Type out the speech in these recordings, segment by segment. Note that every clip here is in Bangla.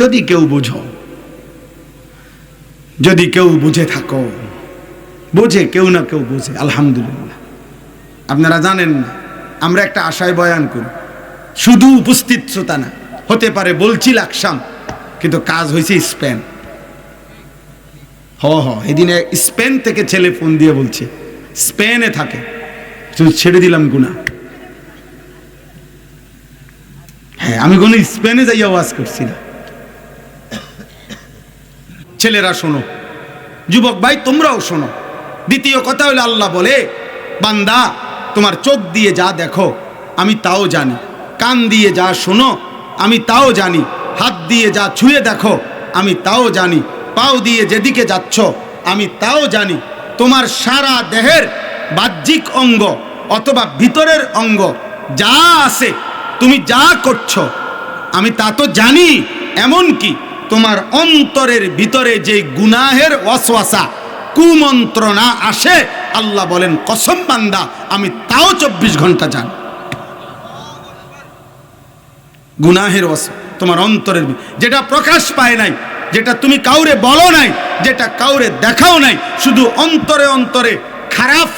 যদি কেউ বুঝো, যদি কেউ বুঝে থাকো, বুঝে কেউ না কেউ বুঝে, আলহামদুলিল্লাহ। আপনারা জানেন না, আমরা একটা আশায় বয়ান করি, শুধু উপস্থিত শ্রোতা না, হতে পারে বলছি লাকসাম, কিন্তু কাজ হয়েছে স্পেন হ হ, এদিনে স্পেন থেকে ছেলে ফোন দিয়ে বলছে স্পেনে থাকে ছেড়ে দিলাম গুনা হ্যাঁ আমি কোনো স্পেনে যাই ওয়াজ করছি না। ছেলেরা শোনো। যুবক ভাই, তোমরাও শোনো। দ্বিতীয় কথা হলো আল্লাহ বলে, বান্দা, তোমার চোখ দিয়ে যা দেখো, আমি তাও জানি। কান দিয়ে যা শোনো, আমি তাও জানি। হাত দিয়ে যা ছুঁয়ে দেখো, আমি তাও জানি। পাও দিয়ে যেদিকে যাচ্ছ, আমি তাও জানি। তোমার সারা দেহের বাহ্যিক অঙ্গ অথবা ভিতরের অঙ্গ যা আছে, তুমি যা করছ, আমি তা তো জানি, এমন কি? তোমার অন্তরের ভিতরে যে গুনাহের ওয়াসওয়াসা, কুমন্ত্রণা আসে, আল্লাহ বলেন, কসম বান্দা, আমি তাও চব্বিশ ঘণ্টা জানি। গুনাহের ওয়াস তোমার অন্তরের যেটা প্রকাশ পায় নাই, যেটা তুমি কাউরে বলো নাই, যেটা কাউরে দেখাও নাই, শুধু অন্তরে অন্তরে খারাপ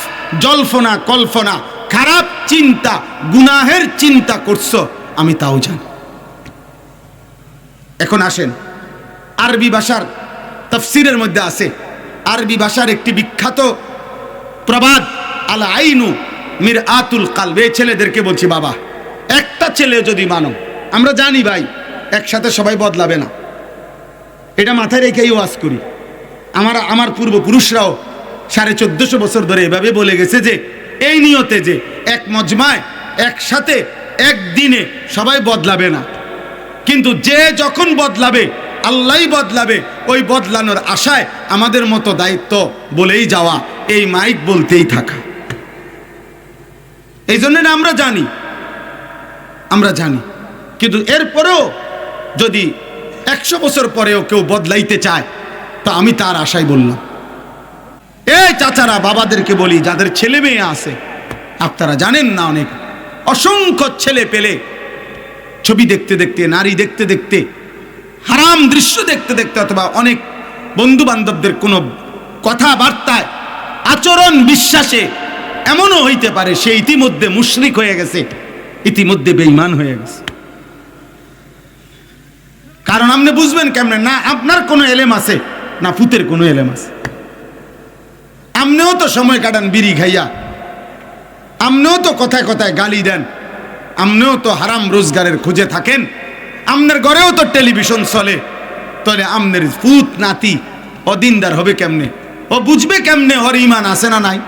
জল্পনা, কল্পনা, খারাপ চিন্তা, গুনাহের চিন্তা করছ, আমি তাও জানি। এখন আসেন আরবি ভাষার তফসিরের মধ্যে আছে। আরবি ভাষার একটি বিখ্যাত প্রবাদ আল আইনু মির আতুল কাল কালবে ছেলেদেরকে বলছি, বাবা, একটা ছেলে যদি মানো, আমরা জানি ভাই, একসাথে সবাই বদলাবে না। এটা মাথায় রেখেই ওয়াজ করি। আমার আমার পূর্বপুরুষরাও সাড়ে চোদ্দশো বছর ধরে এভাবে বলে গেছে যে, এই নিয়তে যে এক মজমায়, একসাথে, একদিনে সবাই বদলাবে না। কিন্তু যে যখন বদলাবে আল্লাহই বদলাবে। ওই বদলানোর আশায় আমাদের মতো দায়িত্ব বলেই যাওয়া, এই মাইক বলতেই থাকা। এই জন্য আমরা জানি আমরা জানি। কিন্তু এরপরেও যদি একশো বছর পরেও কেউ বদলাইতে চায়, তো আমি তার আশায় বললাম। এই চাচারা বাবাদেরকে বলি, যাদের ছেলে মেয়ে আছে, আপনারা জানেন না অনেক, অসংখ্য ছেলে পেলে ছবি দেখতে দেখতে, নারী দেখতে দেখতে হারাম দৃশ্য দেখতে দেখতে অথবা অনেক বন্ধু বান্ধবদের কোনো কথাবার্তায় আচরণ বিশ্বাসে এমনও হইতে পারে সে ইতিমধ্যে মুশরিক হয়ে গেছে, ইতিমধ্যে বেঈমান হয়ে গেছে। কারণ আপনি বুঝবেন কেমনে? না আপনার কোনো এলেম আছে, না ফুতের কোনো এলেম আছে। আপনিও তো সময় কাটান বিড়ি খাইয়া। আপনিও তো কথায় কথায় গালি দেন। আপনিও তো হারাম রোজগারের খুঁজে থাকেন। আপনার ঘরেও তো টেলিভিশন চলে। তাহলে আমনের ফুত নাতি, অদিনদার হবে কেমনে? ও বুঝবে কেমনে ওর ইমান আছে না নাই?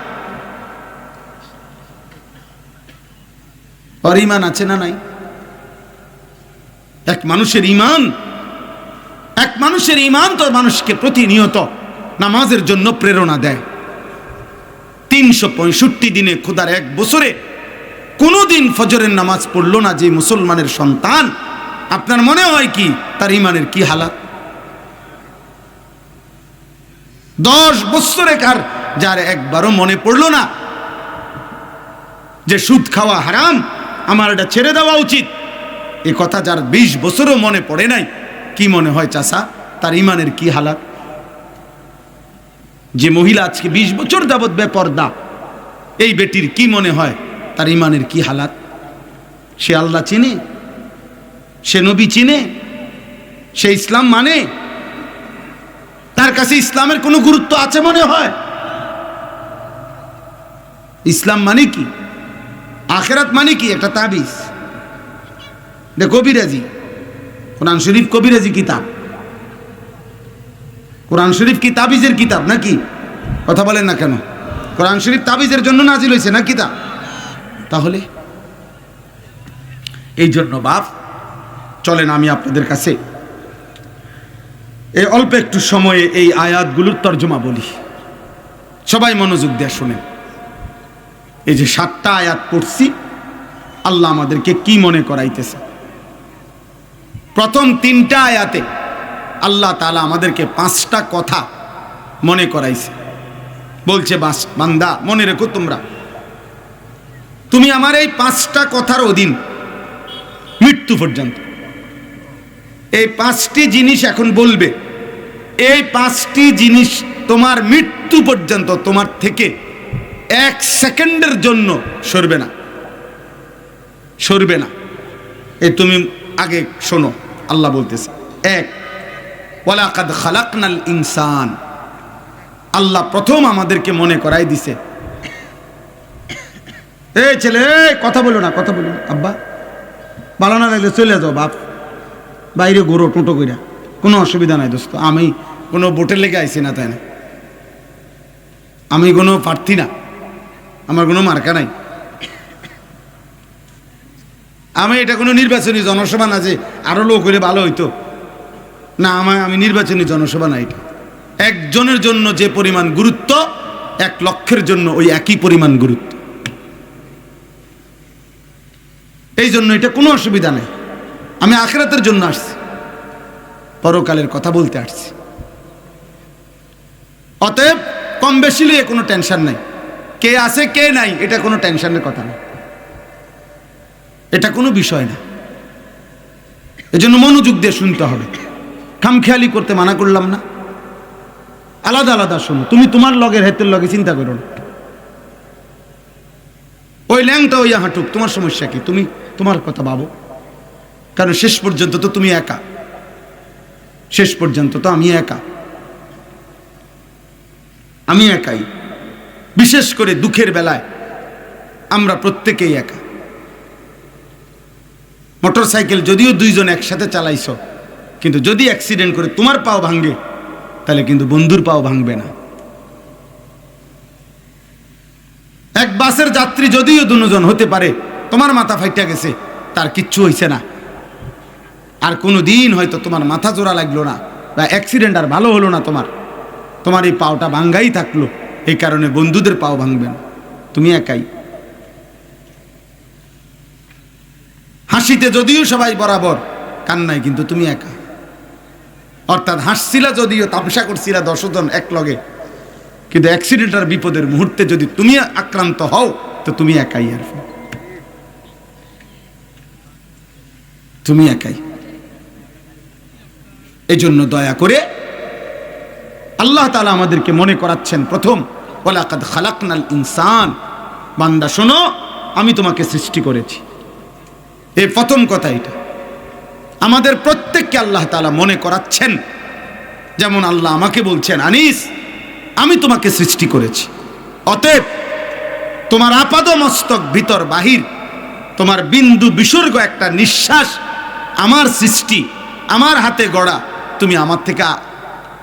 ওর ইমান আছে না নাই? এক মানুষের ইমান এক মানুষের ইমান তো মানুষকে প্রতিনিয়ত নামাজের জন্য প্রেরণা দেয়। তিনশো পঁয়ষট্টি দিনে খোদার এক বছরে কোনোদিন ফজরের নামাজ পড়ল না যে মুসলমানের সন্তান আপনার মনে হয় কি? তার ইমানের কি হালাত? দশ বছরে কার যার একবারও মনে পড়ল না যে সুদ খাওয়া হারাম, আমার এটা ছেড়ে দেওয়া উচিত। এ কথা যার বিশ বছরও মনে পড়ে নাই, কি মনে হয় চাষা তার ইমানের কি হালাত? যে মহিলা আজকে বিশ বছর যাবৎ বেপর্দা, এই বেটির কি মনে হয়? তার ইমানের কি হালাত? সে আল্লাহ চিনে? সে নবী চিনে? সে ইসলাম মানে? তার কাছে ইসলামের কোনো গুরুত্ব আছে মনে হয়? ইসলাম মানে কি? আখেরাত মানে কি? একটা তাবিজ। কবিরাজি। কোরআন শরীফ কবিরাজি কিতাব। কোরআন শরীফ কি তাবিজের কিতাব নাকি? কথা বলেন না কেন? কোরআন শরীফ তাবিজের জন্য নাজিল হয়েছে না কিতাব? তাহলে? এই জন্য বাপ চলেন আমি আপনাদের কাছে এই অল্প একটু সময়ে এই আয়াতগুলোর তর্জমা বলি। সবাই মনোযোগ দিয়ে শোনেন। এই যে সাতটা আয়াত পড়ছি, আল্লাহ আমাদেরকে কি মনে করাইতেছে? প্রথম তিনটা আয়াতে আল্লাহ তালা আমাদেরকে পাঁচটা কথা মনে করাইছে। বলছে, বাস, বান্দা, মনে রেখো তোমরা, তুমি আমার এই পাঁচটা কথার অধীন মৃত্যু পর্যন্ত এই পাঁচটি জিনিস এখন বলবে। এই পাঁচটি জিনিস তোমার মৃত্যু পর্যন্ত তোমার থেকে এক সেকেন্ডের জন্য সরবে না। সরবে না। এই তুমি আগে শোনো, আল্লাহ বলতেছে। এক, ওয়ালাকাদ খালাকনাল ইনসান। আল্লাহ প্রথম আমাদেরকে মনে করাই দিছে। এই ছেলে কথা বলো না, কথা বলো না। আব্বা ভালো না লাগলে চলে যাও বাপ। বাইরে ঘুরো টোটো কইরা। কোনো অসুবিধা নাই দোস্ত, আমি কোনো বোটের লেগে আইছি না তাই না। আমি কোনো প্রার্থী না, আমার কোনো মার্কা নাই। আমি এটা কোনো নির্বাচনী জনসভা না যে আরও লোক হলে ভালো হইতো। না, আমার, আমি নির্বাচনী জনসভা না এটা। একজনের জন্য যে পরিমাণ গুরুত্ব, এক লক্ষের জন্য ওই একই পরিমাণ গুরুত্ব। এই জন্য এটা কোনো অসুবিধা নেই। আমি আখরাতের জন্য আসছি। পরকালের কথা বলতে আসছি। অতএব কম বেশি লিয়ে কোনো টেনশন নাই। কে আছে, কে নাই, এটা কোনো টেনশনের কথা না। এটা কোনো বিষয় না। এজন্য মনোযোগ দিয়ে শুনতে হবে। খামখেয়ালি করতে মানা করলাম না। আলাদা আলাদা শোনো। তুমি তোমার লগের হেতের লগে চিন্তা করো না। ওই ল্যাংটা ওই হাঁটুক তোমার সমস্যা কি? তুমি তোমার কথা ভাবো। কারণ শেষ পর্যন্ত তো তুমি একা। শেষ পর্যন্ত তো আমি একা। আমি একাই। বিশেষ করে দুঃখের বেলায় আমরা প্রত্যেকেই একা। মোটর সাইকেল যদিও দুইজন একসাথে চালাইছ, কিন্তু যদি অ্যাক্সিডেন্ট করে তোমার পাও ভাঙ্গে তাহলে কিন্তু বন্ধুর পাও ভাঙবে না। এক বাসের যাত্রী যদিও দুজন হতে পারে, তোমার মাথা ফাইটা গেছে, তার কিচ্ছু হইছে না। আর কোনো দিন হয়তো তোমার মাথা জোড়া লাগল না বা অ্যাক্সিডেন্ট আর ভালো হলো না তোমার। তোমার এই পাওটা ভাঙ্গাই থাকল, এই কারণে বন্ধুদের পাও ভাঙবে না তুমি একাই। হাসিতে যদিও সবাই বরাবর, কান্নায় কিন্তু তুমি একা। অর্থাৎ হাসছিলা যদিও তামসা করছিলা দশজন এক লগে কিন্তু অ্যাক্সিডেন্ট আর বিপদের মুহূর্তে যদি তুমি আক্রান্ত হও, তো তুমি একাই আর তুমি একাই। এই জন্য দয়া করে আল্লাহ তালা আমাদেরকে মনে করাচ্ছেন প্রথম ওলাকাদ খালাকনাল ইনসান। বান্দা, শোনো, আমি তোমাকে সৃষ্টি করেছি। এই প্রথম কথা এটা। আমাদের প্রত্যেককে আল্লাহ তালা মনে করাচ্ছেন। যেমন আল্লাহ আমাকে বলছেন, আনিস, আমি তোমাকে সৃষ্টি করেছি। অতএব তোমার আপাদ মস্তক ভিতর বাহির, তোমার বিন্দু বিসর্গ একটা নিঃশ্বাস, আমার সৃষ্টি, আমার হাতে গড়া তুমি আমার থেকে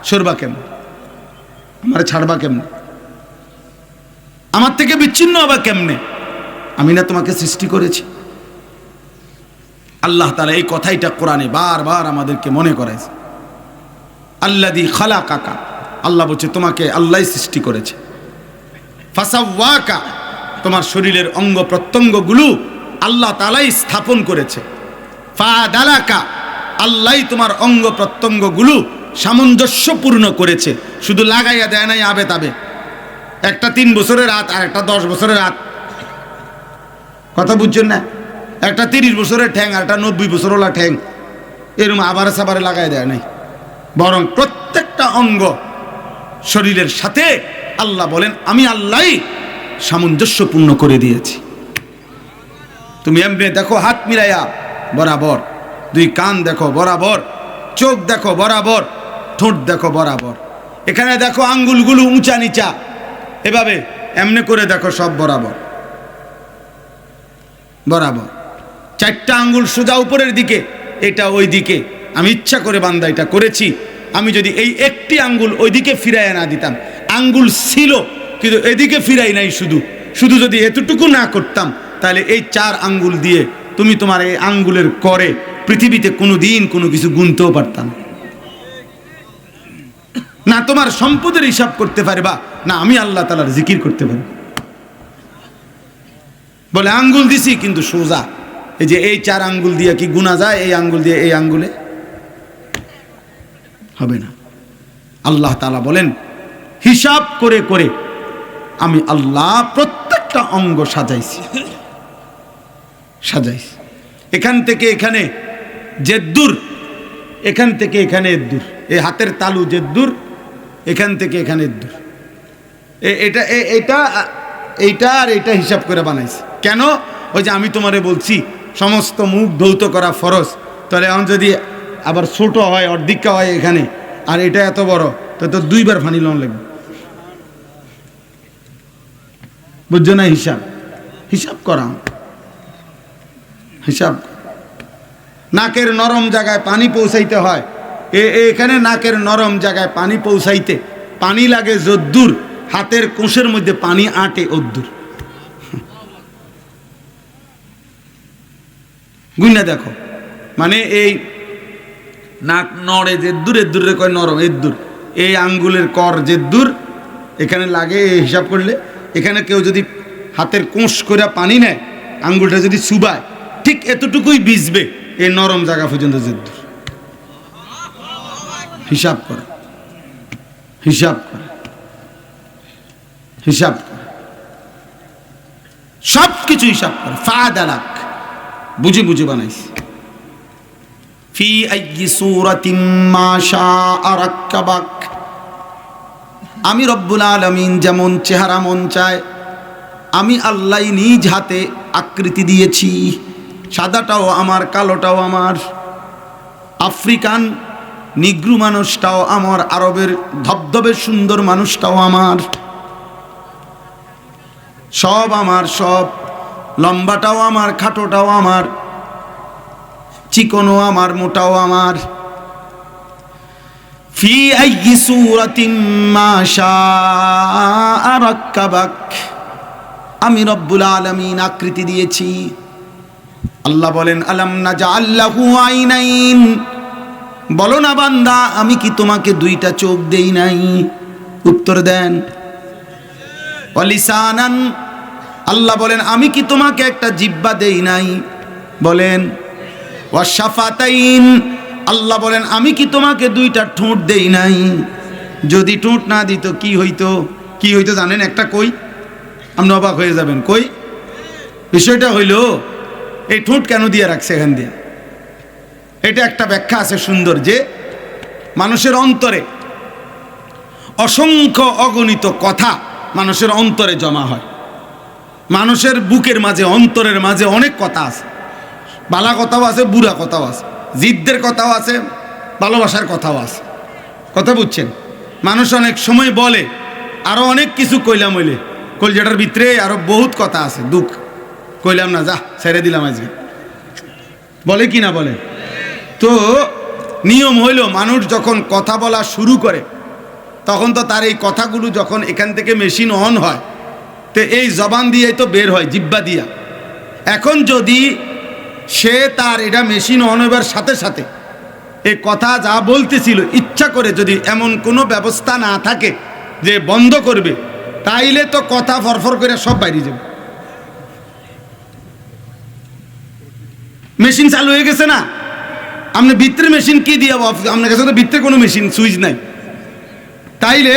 সরবা কেমন আমার ছাড়বা কেমনে? আমার থেকে বিচ্ছিন্ন হবা কেমনে? আমি না তোমাকে সৃষ্টি করেছি। আল্লাহ তালা এই কথাইটা কোরআনে বারবার আমাদেরকে মনে করাইছে। আল্লাদি খালা কাকা আল্লাহ বলছে তোমাকে আল্লাহ সৃষ্টি করেছে। ফাসাওয়াকা, তোমার শরীরের অঙ্গ প্রত্যঙ্গগুলো আল্লাহ তালাই স্থাপন করেছে। ফা দালাকা আল্লাহ তোমার অঙ্গ প্রত্যঙ্গগুলো সামঞ্জস্যপূর্ণ করেছে। শুধু লাগাইয়া দেয় নাই আবে তাবে। একটা তিন বছরের রাত আর একটা দশ বছরের রাত কথা বুঝছেন না? একটা তিরিশ বছরের ঠ্যাং, আর একটা নব্বই বছরওয়ালা ঠ্যাং। এরকম আবার সাবারে লাগাই দেয় নাই। বরং প্রত্যেকটা অঙ্গ শরীরের সাথে আল্লাহ বলেন, আমি আল্লাহ সামঞ্জস্যপূর্ণ করে দিয়েছি। তুমি এমনি দেখো হাত মিলাইয়া বরাবর। দুই কান দেখো বরাবর, চোখ দেখো বরাবর, ঠোঁট দেখো বরাবর। এখানে দেখো আঙ্গুলগুলো উঁচা নিচা। এভাবে এমনি করে দেখো সব বরাবর। বরাবর। চারটা আঙ্গুল সোজা উপরের দিকে, এটা ওই দিকে আমি ইচ্ছা করে বান্দা এটা করেছি। আমি যদি এই একটি আঙ্গুল ওইদিকে ফিরাইয়া না দিতাম, আঙ্গুল ছিল, কিন্তু এদিকে ফিরাই নাই শুধু। শুধু যদি এতটুকু না করতাম, তাহলে এই চার আঙ্গুল দিয়ে তুমি তোমার এই আঙ্গুলের করে পৃথিবীতে কোনো দিন কোনো কিছু গুনতেও পারতাম। না তোমার সম্পদের হিসাব করতে পারবা না আমি আল্লাহ তালার জিকির করতে পারি। বলে, আঙ্গুল দিছি কিন্তু সোজা। এই যে এই চার আঙ্গুল দিয়ে কি গুনা যায়, এই আঙ্গুল দিয়ে এই আঙ্গুলে? হবে না। আল্লাহ তালা বলেন, হিসাব করে করে আমি আল্লাহ প্রত্যেকটা অঙ্গ সাজাইছি। সাজাইছি। এখান থেকে এখানে যে দূর এখান থেকে এখানে এর দূর এই হাতের তালু জেদ্দুর, এখান থেকে এখানে এর দূর এ- এটা এটা এইটা আর এটা হিসাব করে বানাইছে। কেন? ওই যে আমি তোমারে বলছি, সমস্ত মুখ ধৌত করা ফরজ। তাহলে এখন যদি আবার ছোট হয় অর্ধেকটা হয় এখানে, আর এটা এত বড়, তো তো দুইবার ফানি লন লাগবে। বুঝছ না হিসাব? হিসাব করা। হিসাব নাকের নরম জায়গায় পানি পৌঁছাইতে হয়। এ, এখানে নাকের নরম জায়গায় পানি পৌঁছাইতে পানি লাগে যদ্দূর, হাতের কোষের মধ্যে পানি আটে অদ্দূর। গুইনা দেখো মানে এই নাক নড়ে যে দূরে দূরে কয় নরম এর দূর এই আঙ্গুলের কর যে দূর এখানে লাগে হিসাব করলে, এখানে কেউ যদি হাতের কোষ করে পানি নেয়, আঙ্গুলটা যদি চুবায়, ঠিক এতটুকুই ভিজবে। এই নরম জায়গা পর্যন্ত যে দূর হিসাব করে। হিসাব করে। হিসাব করে। সব কিছু হিসাব করে। ফাদালাক। বুঝে বুঝে বানাইছে আমি রব্বুল আলামিন যেমন চেহারা মন চায়, আমি আল্লাহ নিজ হাতে আকৃতি দিয়েছি। সাদাটাও আমার, কালোটাও আমার, আফ্রিকান নিগ্রু মানুষটাও আমার, আরবের ধবধবে সুন্দর মানুষটাও আমার। সব আমার, সব লম্বাটাও আমার, খাটোটাও আমার, চিকনও আমার, মোটাও আমার। ফি আইয়ি সূরাতিন মা আমি রব্বুল আলামিন আকৃতি দিয়েছি। আল্লাহ বলেন, আলাম নাজআল্লাহু আইনাইন? বলো না বান্দা, আমি কি তোমাকে দুইটা চোখ দেই নাই? উত্তর দেন অলিসানান আল্লাহ বলেন, আমি কি তোমাকে একটা জিব্বা দেই নাই? বলেন, ওয়াশাফাতাইন। আল্লাহ বলেন, আমি কি তোমাকে দুইটা ঠোঁট দেই নাই? যদি ঠোঁট না দিত, কি হইতো? কি হইতো জানেন? একটা কই? আপনি অবাক হয়ে যাবেন। কই? বিষয়টা হইল এই ঠোঁট কেন দিয়ে রাখছে এখান দিয়ে? এটা একটা ব্যাখ্যা আছে সুন্দর যে মানুষের অন্তরে অসংখ্য অগণিত কথা মানুষের অন্তরে জমা হয়। মানুষের বুকের মাঝে, অন্তরের মাঝে অনেক কথা আছে। বালা কথাও আছে, বুড়া কথাও আছে। জিদ্দের কথাও আছে, ভালোবাসার কথাও আছে। কথা বুঝছেন? মানুষ অনেক সময় বলে আরও অনেক কিছু কইলাম হইলে। কলজাটার ভিতরে আরও বহুত কথা আছে, দুঃখ। কইলাম না, যা, ছেড়ে দিলাম আজকে। বলে কি না বলে? তো নিয়ম হইল, মানুষ যখন কথা বলা শুরু করে, তখন তো তার এই কথাগুলো যখন এখান থেকে মেশিন অন হয়, তো এই জবান দিয়েই তো বের হয়, জিব্বা দিয়া। এখন যদি সে তার এটা মেশিন অন হবার সাথে সাথে এই কথা যা বলতেছিল, ইচ্ছা করে যদি এমন কোনো ব্যবস্থা না থাকে যে বন্ধ করবে, তাইলে তো কথা ফরফর করে সব বাইরে যাবে। মেশিন চালু হয়ে গেছে না? আপনি ভিতরে মেশিন কি দিয়ে আপনার কাছে তো ভিতরে কোনো মেশিন, সুইচ নাই। তাইলে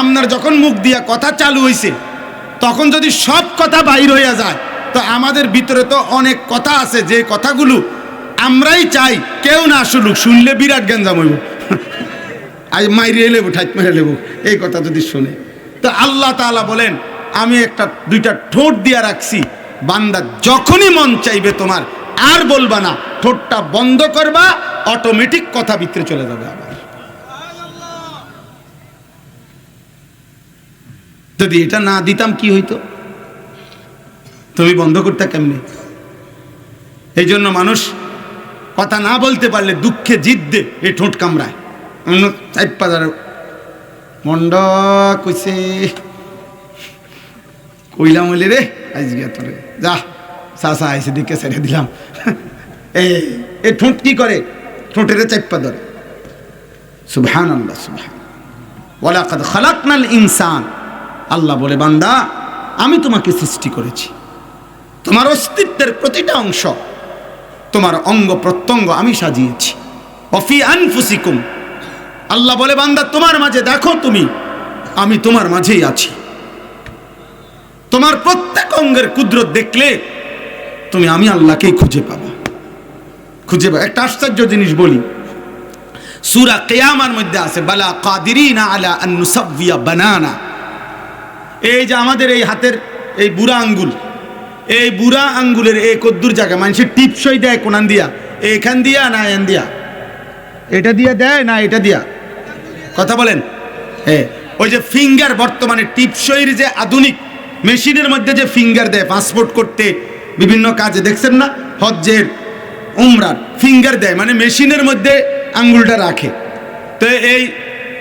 আপনার যখন মুখ দিয়া কথা চালু হইছে, তখন যদি সব কথা বাইর হইয়া যায়, তো আমাদের ভিতরে তো অনেক কথা আছে, যে কথাগুলো আমরাই চাই, কেউ না শুনুক শুনলে বিরাট গ্যাঞ্জাম হইব। আজ মাইরে লেবো ঠাইত মেরে লেবো এই কথা যদি শুনে। তো আল্লাহ তাআলা বলেন, আমি একটা দুইটা ঠোঁট দিয়া রাখছি, বান্দা যখনই মন চাইবে তোমার আর বলবা না, ঠোঁটটা বন্ধ করবা অটোমেটিক কথা ভিতরে চলে যাবে আবার। যদি এটা না দিতাম কি হইতো? তুমি বন্ধ করতে কেমনি? এই জন্য মানুষ কথা না বলতে পারলে দুঃখে জিদ্দে এই ঠোঁট কামড়ায়। অন্য চাইপা ধরে মন্ড কইছে, কইলাম রে আজকে তোরে। যা চাষা আইসে দিকে ছেড়ে দিলাম। এ এ ঠোঁট কি করে? ঠোঁটের চাইপা ধরে। সুবহান আল্লাহ সুবহান ওয়ালাকাদ খালাকনাল ইনসান। আল্লাহ বলে, বান্দা, আমি তোমাকে সৃষ্টি করেছি। তোমার অস্তিত্বের প্রতিটা অংশ, তোমার অঙ্গ প্রত্যঙ্গ আমি সাজিয়েছি। অফি আনফুসিকুম। আল্লাহ বলে, বান্দা, তোমার মাঝে দেখো তুমি, আমি তোমার মাঝেই আছি। তোমার প্রত্যেক অঙ্গের কুদরত দেখলে তুমি, আমি আল্লাহকেই খুঁজে পাবা। খুঁজে একটা আশ্চর্য জিনিস বলি। সুরা কেয়ামার মধ্যে আছে, বালা কাদিরিনা আলা আন্নুসাবিয়া বানানা। এই যে আমাদের এই হাতের এই বুড়া আঙ্গুল, এই বুড়া আঙ্গুলের এই কদ্দুর জায়গা মানুষের টিপসই দেয় কোনান দিয়া, এখান দিয়া না এন দিয়া? এটা দিয়া দেয় না এটা দিয়া? কথা বলেন? হ্যাঁ ওই যে ফিঙ্গার বর্তমানে টিপসইর যে আধুনিক মেশিনের মধ্যে যে ফিঙ্গার দেয়, পাসপোর্ট করতে বিভিন্ন কাজে, দেখছেন না? হজ্জের উমরার ফিঙ্গার দেয় মানে মেশিনের মধ্যে আঙ্গুলটা রাখে। তো এই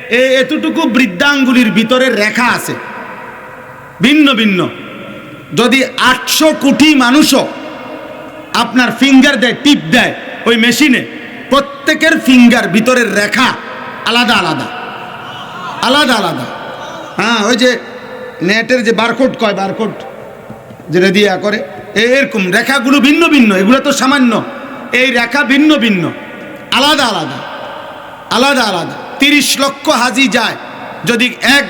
এই এতটুকু বৃদ্ধাঙ্গুলির ভিতরে রেখা আছে। ভিন্ন ভিন্ন। যদি আটশো কোটি মানুষও আপনার ফিঙ্গার দেয় টিপ দেয় ওই মেশিনে, প্রত্যেকের ফিঙ্গার ভিতরের রেখা আলাদা আলাদা। আলাদা আলাদা। হ্যাঁ ওই যে নেটের যে বারকোড কয় বারকোড যেটা দিয়ে করে, এরকম রেখাগুলো ভিন্ন ভিন্ন, এগুলো তো সামান্য। এই রেখা ভিন্ন ভিন্ন। আলাদা আলাদা। আলাদা আলাদা। তিরিশ লক্ষ হাজি যায়। যদি এক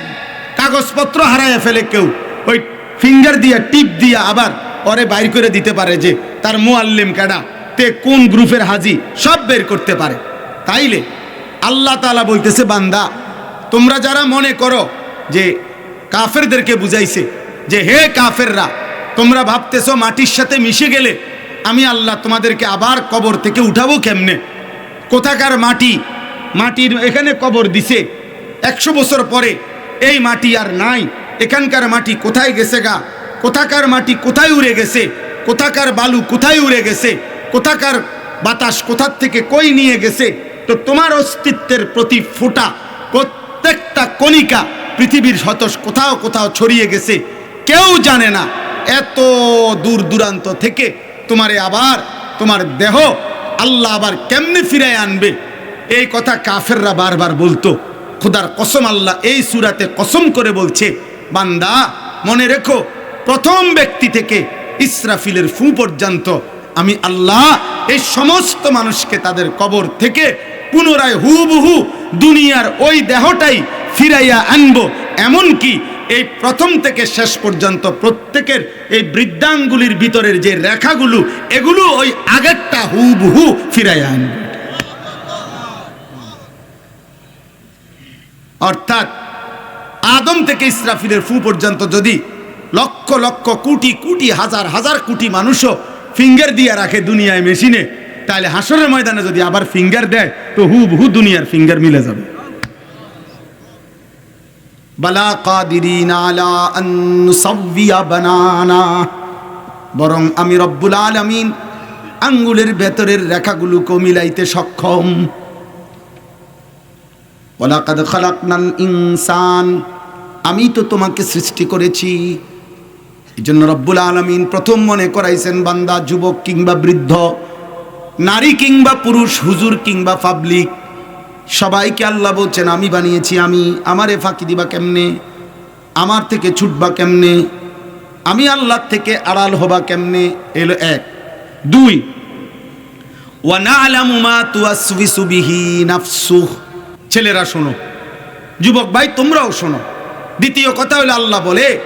কাগজপত্র হারায় ফেলে কেউ, ওই ফিঙ্গার দিয়া টিপ দিয়া আবার পরে বাইর করে দিতে পারে যে, তার মুআল্লিম কাডা, তে কোন গ্রুপের হাজি, সব বের করতে পারে। তাইলে আল্লাহ তালা বলতেছে, বান্দা, তোমরা যারা মনে করো যে কাফেরদেরকে বুঝাইছে, যে হে কাফেররা, তোমরা ভাবতেছো মাটির সাথে মিশে গেলে আমি আল্লাহ তোমাদেরকে আবার কবর থেকে উঠাবো কেমনে? কোথাকার মাটি? মাটির এখানে কবর দিছে। একশো বছর পরে এই মাটি আর নাই। এখানকার মাটি কোথায় গেছে গা? কোথাকার মাটি কোথায় উড়ে গেছে? কোথাকার বালু কোথায় উড়ে গেছে? কোথাকার বাতাস কোথার থেকে কই নিয়ে গেছে? তো তোমার অস্তিত্বের প্রতি ফোটা প্রত্যেকটা কণিকা পৃথিবীর শতস কোথাও কোথাও ছড়িয়ে গেছে। কেউ জানে না। এত দূর দূরান্ত থেকে তোমারে আবার তোমার দেহ আল্লাহ আবার কেমনে ফিরায় আনবে? এই কথা কাফেররা বারবার বলতো। খুদার কসম আল্লাহ এই সুরাতে কসম করে বলছে, বান্দা, মনে রেখো, প্রথম ব্যক্তি থেকে ইসরাফিলের ফু পর্যন্ত আমি আল্লাহ এই সমস্ত মানুষকে তাদের কবর থেকে পুনরায় হুবহু দুনিয়ার ওই দেহটাই ফিরাইয়া আনব। এমনকি এই প্রথম থেকে শেষ পর্যন্ত প্রত্যেকের এই বৃদ্ধাঙ্গুলির ভিতরের যে রেখাগুলো, এগুলো ওই আগেরটা হুবহু ফিরাইয়া আনবে। অর্থাৎ আদম থেকে ইসরাফিলের ফু পর্যন্ত যদি লক্ষ লক্ষ কোটি কোটি হাজার হাজার কোটি মানুষও ফিঙ্গার দিয়ে রাখে দুনিয়ায় মেশিনে, তাহলে হাসরের ময়দানে যদি আবার ফিঙ্গার দেয়, তো হু বহু দুনিয়ার ফিঙ্গার মিলে যাবে। নুসাউবিয়া বানানা। বরং আমি রব্বুল আলামিন আঙ্গুলের ভেতরের রেখাগুলোকে মিলাইতে সক্ষম। ইনসান, আমি তো তোমাকে সৃষ্টি করেছি। এই জন্য রব্বুল আলমিন প্রথম মনে করাইছেন, বান্দা, যুবক কিংবা বৃদ্ধ, নারী কিংবা পুরুষ, হুজুর কিংবা পাবলিক সবাইকে আল্লাহ বলছেন, আমি বানিয়েছি, আমি, আমারে ফাঁকি দিবা কেমনে? আমার থেকে ছুটবা কেমনে? আমি আল্লাহর থেকে আড়াল হবা কেমনে? এলো এক। দুই ছেলেরা, শোনো। যুবক ভাই, তোমরাও শোনো। দ্বিতীয় কথা হলো, আল্লাহ বলে,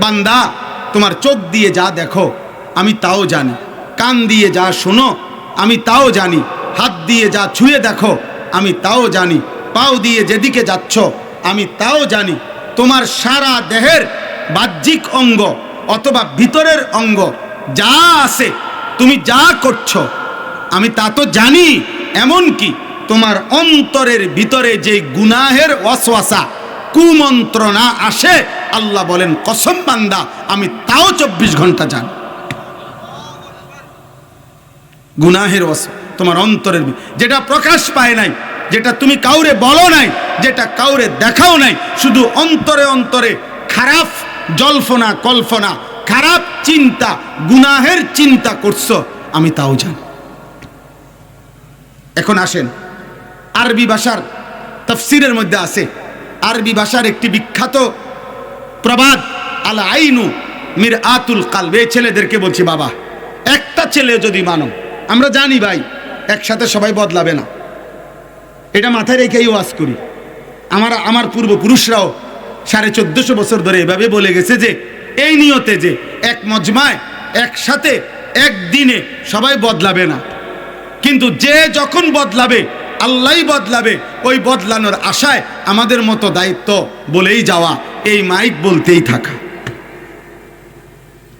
বান্দা, তোমার চোখ দিয়ে যা দেখো, আমি তাও জানি। কান দিয়ে যা শোনো, আমি তাও জানি। হাত দিয়ে যা ছুঁয়ে দেখো আমি তাও জানি, পাও দিয়ে যেদিকে যাচ্ছ, আমি তাও জানি তোমার সারা দেহের বাহ্যিক অঙ্গ অথবা ভিতরের অঙ্গ যা আছে, তুমি যা করছ, আমি তা তো জানি এমন কি তোমার অন্তরের ভিতরে যে গুনাহের ওয়াসওয়াসা, কুমন্ত্রণা আসে, আল্লাহ বলেন, কসম বান্দা, আমি তাও চব্বিশ ঘণ্টা জানি। গুনাহের ওয়াস তোমার অন্তরের যেটা প্রকাশ পায় নাই, যেটা তুমি কাউরে বলো নাই, যেটা কাউরে দেখাও নাই, শুধু অন্তরে অন্তরে খারাপ জল্পনা, কল্পনা, খারাপ চিন্তা, গুনাহের চিন্তা করছ, আমি তাও জানি। এখন আসেন, আরবি ভাষার তফসিরের মধ্যে আছে, আরবি ভাষার একটি বিখ্যাত প্রবাদ আল আইনু মির আতুল কালবে ছেলেদেরকে বলছি, বাবা, একটা ছেলে যদি মানো, আমরা জানি ভাই একসাথে সবাই বদলাবে না। এটা মাথায় রেখেই ওয়াজ করি। আমার আমার পূর্বপুরুষরাও সাড়ে চোদ্দশো বছর ধরে এভাবে বলে গেছে যে, এই নিয়তে যে এক মজমায়, একসাথে, একদিনে সবাই বদলাবে না। কিন্তু যে যখন বদলাবে, আল্লাহই বদলাবে, ওই বদলানোর আশায় আমাদের মতো দায়িত্ব বলেই যাওয়া, এই মাইক বলতেই থাকা।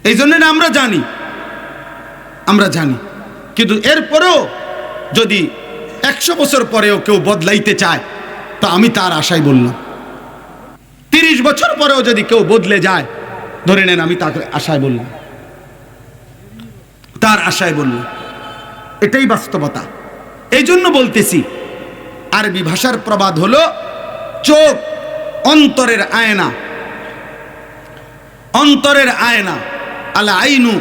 এই জন্য আমরা জানি আমরা জানি। কিন্তু এরপরেও যদি একশো বছর পরেও কেউ বদলাইতে চায়, তো আমি তার আশায় বললাম। তিরিশ বছর পরেও যদি কেউ বদলে যায়, ধরে নেন আমি তাকে আশায় বললাম। তার আশায় বললাম। এটাই বাস্তবতা। এই জন্য বলতেছি, আরবি ভাষার প্রবাদ হলো, চোখ অন্তরের আয়না। অন্তরের আয়না আলা আইনু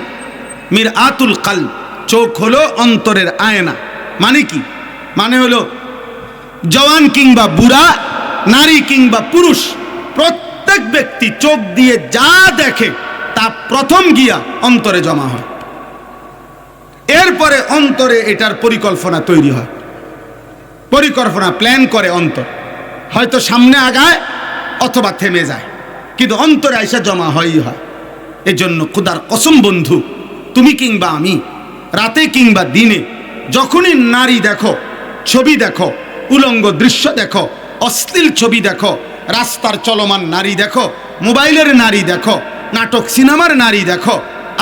মির আতুল কাল চোখ হলো অন্তরের আয়না। মানে কি? মানে হলো জওয়ান কিংবা বুড়া, নারী কিংবা পুরুষ, প্রত্যেক ব্যক্তি চোখ দিয়ে যা দেখে তা প্রথম গিয়া অন্তরে জমা হয়। এরপরে অন্তরে এটার পরিকল্পনা তৈরি হয়। পরিকল্পনা প্ল্যান করে অন্তর। হয়তো সামনে আগায় অথবা থেমে যায়। কিন্তু অন্তরে আইসা জমা হয়ই হয়। এজন্য খুদার কসম বন্ধু, তুমি কিংবা আমি, রাতে কিংবা দিনে যখনই নারী দেখো, ছবি দেখো, উলঙ্গ দৃশ্য দেখো, অশ্লীল ছবি দেখো, রাস্তার চলমান নারী দেখো, মোবাইলের নারী দেখো, নাটক সিনেমার নারী দেখো,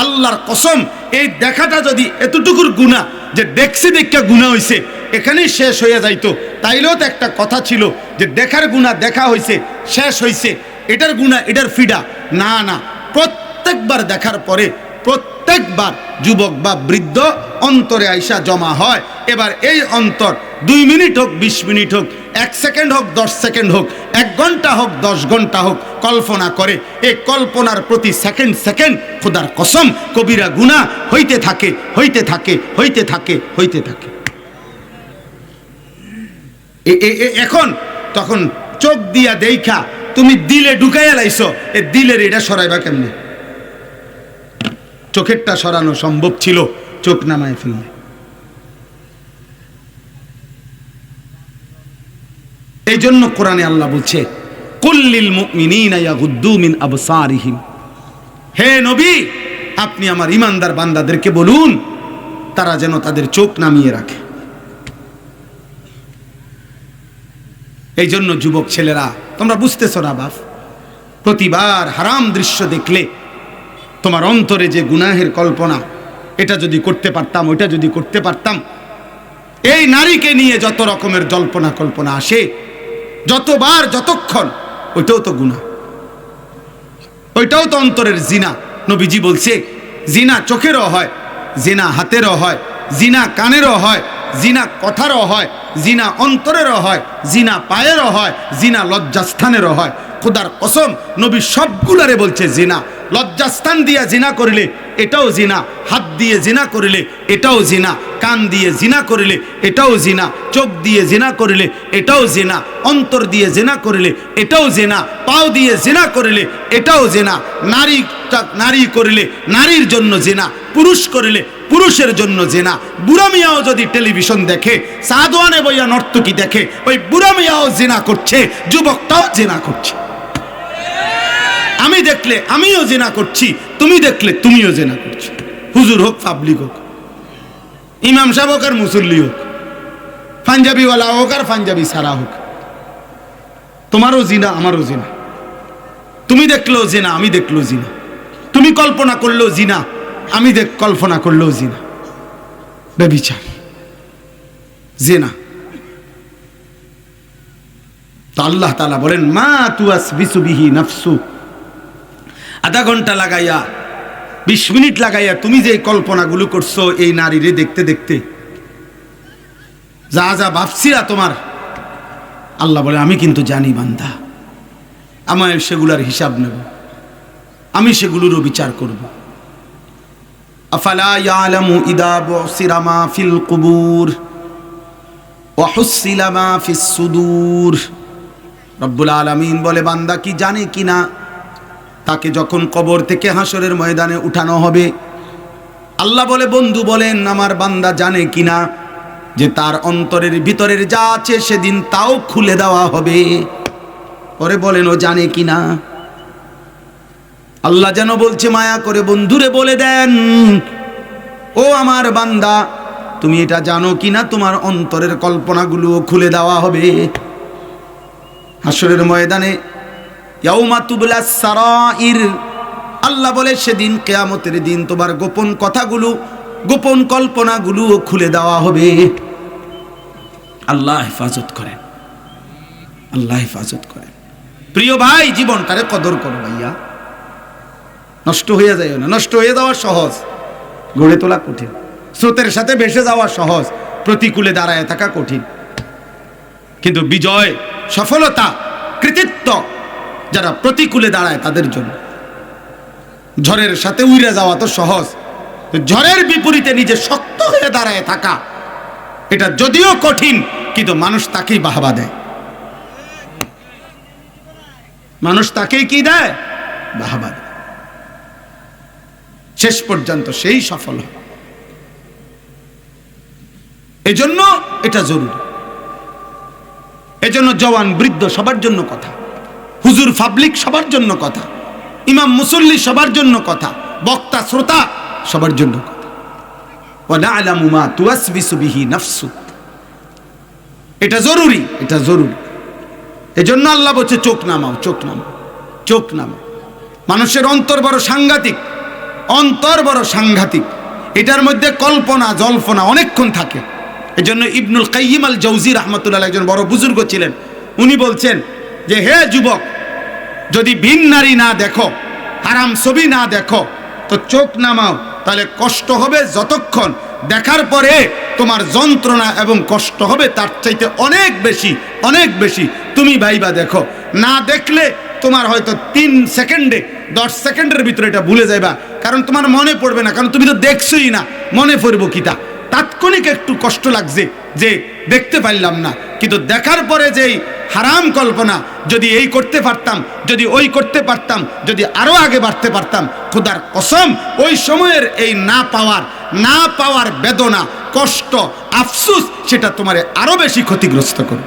আল্লাহর কসম, এই দেখাটা যদি এতটুকুর গুণা যে দেখছি দেখা গুণা হইছে, এখানেই শেষ হয়ে যাইতো। তাইলেও তো একটা কথা ছিল যে দেখার গুণা দেখা হইছে, শেষ হইছে, এটার গুণা, এটার ফিডা। না না, প্রত্যেকবার দেখার পরে প্রত্যেকবার যুবক বা বৃদ্ধ অন্তরে আইসা জমা হয়। এবার এই অন্তর দুই মিনিট হোক, বিশ মিনিট হোক, এক সেকেন্ড হোক, দশ সেকেন্ড হোক, এক ঘণ্টা হোক, দশ ঘণ্টা হোক, কল্পনা করে। এই কল্পনার প্রতি সেকেন্ড সেকেন্ড খোদার কসম, কবিরা গুণা হইতে থাকে হইতে থাকে হইতে থাকে হইতে থাকে। এখন তখন চোখ দিয়া দেখা তুমি দিলে ঢুকাইয়া লাইছো, এ দিলের এটা সরাইবা কেমনে? চোখেরটা সরানো সম্ভব ছিল, চোখ নামায় ফেললে এই জন্য কোরআনে আল্লাহ বলছে কুল্লিল হে নবী, আপনি আমার ইমানদার বান্দাদেরকে বলুন, তারা যেন তাদের চোখ নামিয়ে রাখে। এই জন্য যুবক ছেলেরা, তোমরা বুঝতেছো না বাপ, প্রতিবার হারাম দৃশ্য দেখলে তোমার অন্তরে যে গুনাহের কল্পনা, এটা যদি করতে পারতাম, ওইটা যদি করতে পারতাম, এই নারীকে নিয়ে যত রকমের জল্পনা কল্পনা আসে, যতবার, যতক্ষণ, ওইটাও তো গুণা ওইটাও তো অন্তরের জিনা। নবীজি বলছে, জিনা চোখেরও হয়, জিনা হাতেরও হয়, জিনা কানেরও হয় জিনা কথারও হয়, জিনা অন্তরেরও হয়, জিনা পায়েরও হয়, জিনা লজ্জাস্থানেরও হয়। খোদার কসম, নবী সবগুলারে বলছে জিনা। লজ্জাস্থান দিয়া জিনা করিলে এটাও জিনা, হাত দিয়ে জিনা করিলে এটাও জিনা, কান দিয়ে জিনা করিলে এটাও জিনা, চোখ দিয়ে জিনা করিলে এটাও জিনা, অন্তর দিয়ে জিনা করিলে এটাও জিনা, পাও দিয়ে জিনা করিলে এটাও জিনা, নারী নারী করিলে নারীর জন্য জিনা, পুরুষ করিলে পুরুষের জন্য জেনা। বুড়া মিয়াও যদি টেলিভিশন দেখে, সাদওয়ানে বইয়া নর্তকী দেখে, ওই বুড়া মিয়াও জেনা করছে, যুবকটাও জেনা করছে। আমি দেখলে আমিও জেনা করছি, তুমি দেখলে তুমিও জেনা করছ। হুজুর হোক, পাবলিক হোক, ইমাম সাহেব হোক আর মুসল্লি হোক, পাঞ্জাবিওয়ালা হোক আর পাঞ্জাবি সারা হোক, তোমারও জিনা, আমারও জিনা। তুমি দেখলেও জিনা, আমি দেখলেও জিনা। তুমি কল্পনা করলেও জিনা। আমি দেখ কল্পনা করলেও জিনা। বেবিচার। জেনা। তো আল্লাহ তালা বলেন, মা তুয়াস বিসুবিহি নফসু। আধা ঘণ্টা লাগাইয়া, বিশ মিনিট লাগাইয়া তুমি যে কল্পনাগুলো করছ এই নারীরে দেখতে দেখতে, যা যা ভাবছিরা তোমার, আল্লাহ বলে, আমি কিন্তু জানি বান্দা, আমায় সেগুলার হিসাব নেব, আমি সেগুলোরও বিচার করব। আলামিন বলে, বান্দা কি জানে কি না তাকে যখন কবর থেকে হাসরের ময়দানে উঠানো হবে, আল্লাহ বলে, বন্ধু বলেন, আমার বান্দা জানে কি না যে তার অন্তরের ভিতরের যা আছে সেদিন তাও খুলে দেওয়া হবে। পরে বলেন, ও জানে কিনা? আল্লাহ যেন বলছে, মায়া করে বন্ধুরে বলে দেন, ও আমার বান্দা, তুমি এটা জানো কি না তোমার অন্তরের কল্পনাগুলো খুলে দেওয়া হবে। হাসরের ময়দানে আল্লাহ বলে, সেদিন কেয়ামতের দিন তোমার গোপন কথাগুলো, গোপন কল্পনাগুলো খুলে দেওয়া হবে। আল্লাহ হেফাজত করেন। আল্লাহ হেফাজত করেন। প্রিয় ভাই, জীবনটারে কদর করো ভাইয়া। নষ্ট হয়ে যায় না। নষ্ট হয়ে যাওয়া সহজ। গড়ে তোলা কঠিন। স্রোতের সাথে ভেসে যাওয়া সহজ। প্রতিকূলে দাঁড়ায় থাকা কঠিন। কিন্তু বিজয়, সফলতা, কৃতিত্ব যারা প্রতিকূলে দাঁড়ায় তাদের জন্য। ঝড়ের সাথে উড়ে যাওয়া তো সহজ। ঝড়ের বিপরীতে নিজে শক্ত হয়ে দাঁড়ায় থাকা, এটা যদিও কঠিন, কিন্তু মানুষ তাকেই বাহবা দেয়। মানুষ তাকেই কি দেয়? বাহবা দেয়। শেষ পর্যন্ত সেই সফল হবে। এজন্য এটা জরুরি। এজন্য জওয়ান, বৃদ্ধ সবার জন্য কথা। হুজুর, পাবলিক সবার জন্য কথা। ইমাম, মুসল্লি সবার জন্য কথা। বক্তা, শ্রোতা সবার জন্য কথা। ওয়ালামুমা তুয়াসবিসুবিহি নাফসু। এটা জরুরি এটা জরুরি। এজন্য আল্লাহ বলছে, চোখ নামাও চোখ নামাও চোখ নামাও। মানুষের অন্তর বড় সাংঘাতিক। অন্তর বড় সাংঘাতিক। এটার মধ্যে কল্পনা, জল্পনা অনেকক্ষণ থাকে। এজন্য ইবনুল কাইয়িম আল জৌজি রহমতুল্লাহ একজন বড় বুজুর্গ ছিলেন। উনি বলছেন যে, হে যুবক, যদি ভিন নারী না দেখো, হারাম ছবি না দেখো, তো চোখ নামাও। তাহলে কষ্ট হবে যতক্ষণ দেখার পরে তোমার যন্ত্রণা এবং কষ্ট হবে তার চাইতে অনেক বেশি অনেক বেশি। তুমি ভাইবা দেখো। না দেখলে তোমার হয়তো তিন সেকেন্ডে, দশ সেকেন্ডের ভিতরে এটা ভুলে যাইবা। কারণ তোমার মনে পড়বে না, কারণ তুমি তো দেখছোই না, মনে পড়ব কিটা তাৎক্ষণিক একটু কষ্ট লাগছে যে দেখতে পারলাম না। কিন্তু দেখার পরে যেই হারাম কল্পনা, যদি এই করতে পারতাম, যদি ওই করতে পারতাম, যদি আরও আগে বাড়তে পারতাম, খোদার কসম, ওই সময়ের এই না পাওয়ার না পাওয়ার বেদনা, কষ্ট, আফসুস, সেটা তোমারে আরও বেশি ক্ষতিগ্রস্ত করে